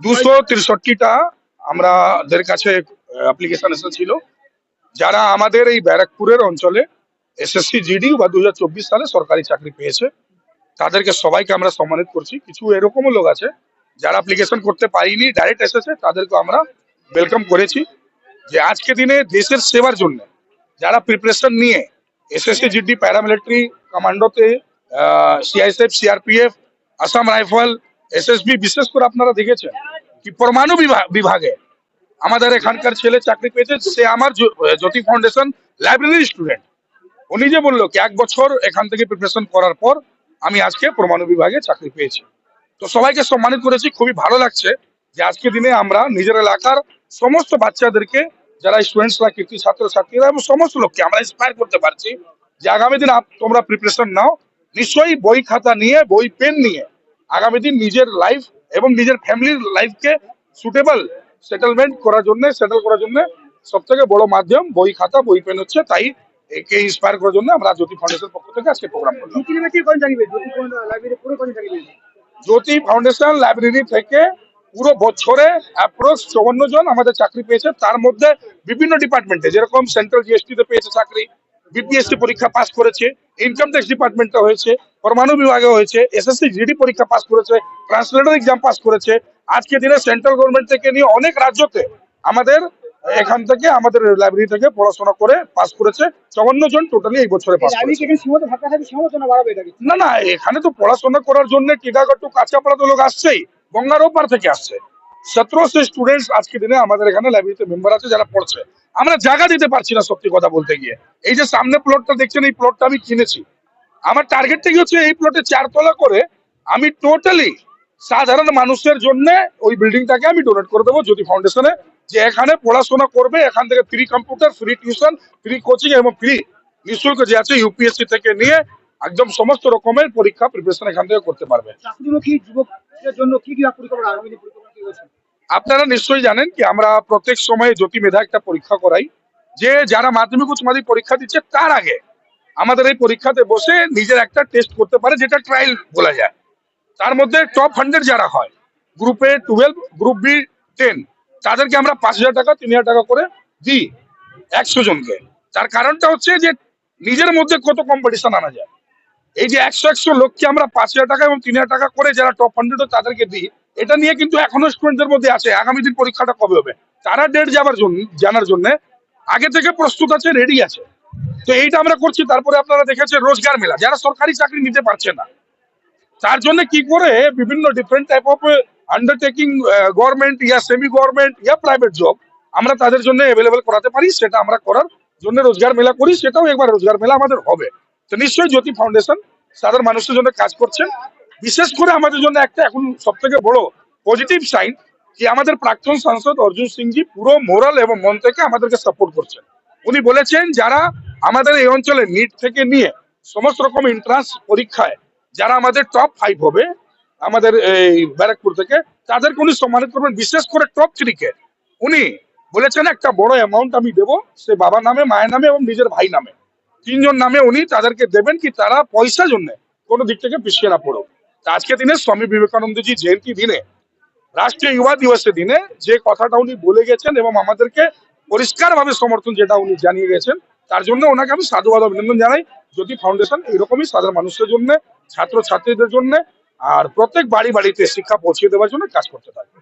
দুশো তেষট্টিটা আমাদের কাছে অ্যাপ্লিকেশন এসেছিল। যারা আমাদের এই ব্যারাকপুরের অঞ্চলে এসএসসি, জিডি বা দু হাজার চব্বিশ সালে সরকারি চাকরি পেয়েছে, তাদেরকে সবাইকে আমরা সম্মানিত করছি। কিছু এরকমও লোক আছে যারা অ্যাপ্লিকেশন করতে পারিনি ডাইরেক্ট এসেছে তাদেরকে আমরা ওয়েলকাম করেছি যে আজকে দিনে দেশের সেবার জন্য যারা প্রিপারেশন নিয়ে SSC, GD paramilitary কমান্ডোতে CISF CRPF Assam rifle SSB বিশেষ করে আপনারা দেখেছেন কি পরমাণু বিভাগে আমাদের এখানকার ছেলে চাকরি পেয়েছে, সে আমার জ্যোতি ফাউন্ডেশন লাইব্রেরি স্টুডেন্ট উনি যে বলল কি এক বছর এখান থেকে প্রিপারেশন করার পর আমি আজকে পরমাণু বিভাগে চাকরি পেয়েছি। তো সবাইকে সম্মানিত করেছি, খুবই ভালো লাগছে যে আজকে দিনে আমরা নিজের এলাকার সমস্ত বাচ্চাদেরকে, যারা স্টুডেন্টসরা কীর্তি ছাত্র ছাত্রীরা এবং সমস্ত লোককে আমরা ইন্সপায়ার করতে পারছি যে আগামী দিন তোমরা প্রিপারেশন নাও। নিশ্চয়ই বই খাতা নিয়ে, বই পেন নিয়ে আগামী দিন নিজের লাইফ এবং নিজের ফ্যামিলির লাইফকে সুটেবল সেটেলমেন্ট করার জন্য সেটেল করার জন্য সব থেকে বড় মাধ্যম বই খাতা বই পেন হচ্ছে। তাই একে ইন্সপায়ার করার জন্য আমরা জ্যোতি ফাউন্ডেশন পক্ষ থেকে আজকে প্রোগ্রাম করলাম। জ্যোতি ফাউন্ডেশন লাইব্রেরি থেকে পুরো বছরে অ্যাপ্রক্স চৌন্ন জন আমাদের চাকরি পেয়েছে। তার মধ্যে বিভিন্ন ডিপার্টমেন্টে যেরকম সেন্ট্রাল জিএসটি তে পেয়েছে চাকরি বিপিএসসি পরীক্ষা পাস করেছে ইনকাম ট্যাক্স ডিপার্টমেন্টে হয়েছে পরমাণু বিভাগে হয়েছে এসএসসি জিডি পরীক্ষা পাস করেছে ট্রান্সলেটর এক্সাম পাস করেছে। আজকে দিনে সেন্ট্রাল গভর্নমেন্ট থেকে নিয়ে অনেক রাজ্যতে আমাদের এখান থেকে আমাদের লাইব্রেরি থেকে পড়াশোনা করে পাস করেছে চৌন্ন জন টোটালি এই বছরে পাস না না এখানে তো পড়াশোনা করার জন্য টিকাগড় টু কাঁচাপাড়া তো লোক আসছেই গঙ্গার ওপার থেকে আসছে। সতেরোশো স্টুডেন্টস আজকে দিনে আমাদের এখানে লাইব্রেরিতে মেম্বার আছে যারা পড়ছে। আমরা জায়গা দিতে পারছি না সত্যি কথা বলতে গিয়ে। এই যে সামনে প্লটটা দেখছেন, এই প্লটটা আমি কিনেছি। আমার টার্গেটটা কি হচ্ছে, এই প্লটে চারতলা করে আমি টোটালি সাধারণ মানুষের জন্য ওই বিল্ডিংটাকে আমি ডোনেট করে দেবো জ্যোতি ফাউন্ডেশনে যে এখানে পড়াশোনা করবে, এখান থেকে free computer free tuition free coaching এবং ফ্রি নিঃশুল্ক যে আছে ইউপিএসসি থেকে নিয়ে একদম সমস্ত রকমের পরীক্ষা প্রিপারেশন এখান থেকে করতে পারবে। চাকরিমুখী যুবকদের জন্য কি কি পরিকল্পনা? আপনারা নিশ্চয়ই জানেন কি, আমরা প্রত্যেক সময় জ্যোতি মেধা একটা পরীক্ষা করাই। যে যারা মাধ্যমিক উচ্চ মাধ্যমিক পরীক্ষা দিচ্ছে, তার আগে আমাদের এই পরীক্ষাতে বসে নিজের একটা টেস্ট করতে পারে, যেটা ট্রায়াল বলা যায়। তার মধ্যে টপ হান্ড্রেড যারা হয় গ্রুপে টুয়েলভ গ্রুপ বি টেন তাদেরকে আমরা পাঁচ হাজার টাকা, তিন হাজার টাকা করে দিই একশো জনকে। তার কারণটা হচ্ছে যে নিজের মধ্যে কত কম্পিটিশন আনা যায়। এই যে একশো একশো লোককে আমরা পাঁচ হাজার টাকা এবং তিন হাজার টাকা করে যারা টপ হান্ড্রেড তাদেরকে দিই এটা নিয়ে কিন্তু এখনও স্টুডেন্টদের মধ্যে আছে। আগামী দিন পরীক্ষাটা কবে হবে? তারা ডেট যাবার জন্য, জানার জন্য আগে থেকে প্রস্তুত আছে রেডি আছে। তো এইটা আমরা করছি, তারপরে আপনারা দেখেছেন রোজগার মেলা। যারা সরকারি চাকরি নিতে পারছে না, তার জন্য কি করে বিভিন্ন different type of undertaking government yeah semi government ইয়া প্রাইভেট জব আমরা তাদের জন্য অ্যাভেলেবেল করাতে পারি, সেটা আমরা করার জন্য রোজগার মেলা করি, সেটাও একবার রোজগার মেলা আমাদের হবে। তো নিশ্চয়ই জ্যোতি ফাউন্ডেশন সাধারণ মানুষের জন্য কাজ করছেন। বিশেষ করে আমাদের জন্য একটা এখন সব থেকে বড় পজিটিভ সাইন যে আমাদের প্রাক্তন সাংসদ অর্জুন সিংজি পুরো মোরাল এবং মন থেকে আমাদেরকে সাপোর্ট করছেন। উনি বলেছেন, যারা আমাদের এই অঞ্চলে নিট থেকে নিয়ে সমস্ত রকম এন্ট্রান্স পরীক্ষায় যারা আমাদের টপ ফাইভ হবে, আমাদের এই ব্যারাকপুর থেকে, তাদেরকে উনি সম্মানিত করবেন। বিশেষ করে টপ থ্রিকে উনি বলেছেন, একটা বড় অ্যামাউন্ট আমি দেবো, সে বাবার নামে, মায়ের নামে এবং নিজের ভাই নামে। তিনজন নামে উনি তাদেরকে দেবেন কি তারা পয়সা জন্য কোনো দিক থেকে পিছিয়ে না পড়ো তা আজকে দিনে স্বামী বিবেকানন্দজি জয়ন্তী দিনে, রাষ্ট্রীয় ইউবা দিবসের দিনে যে কথাটা উনি বলে গেছেন এবং আমাদেরকে পরিষ্কারভাবে সমর্থন যেটা উনি জানিয়ে গেছেন, তার জন্য ওনাকে আমি সাধুবাদ, অভিনন্দন জানাই। যদি ফাউন্ডেশন এরকমই সাধারণ মানুষের জন্য ছাত্র ছাত্রীদের জন্য, আর প্রত্যেক বাড়ি বাড়িতে শিক্ষা পৌঁছে দেওয়ার জন্য কাজ করতে থাকবে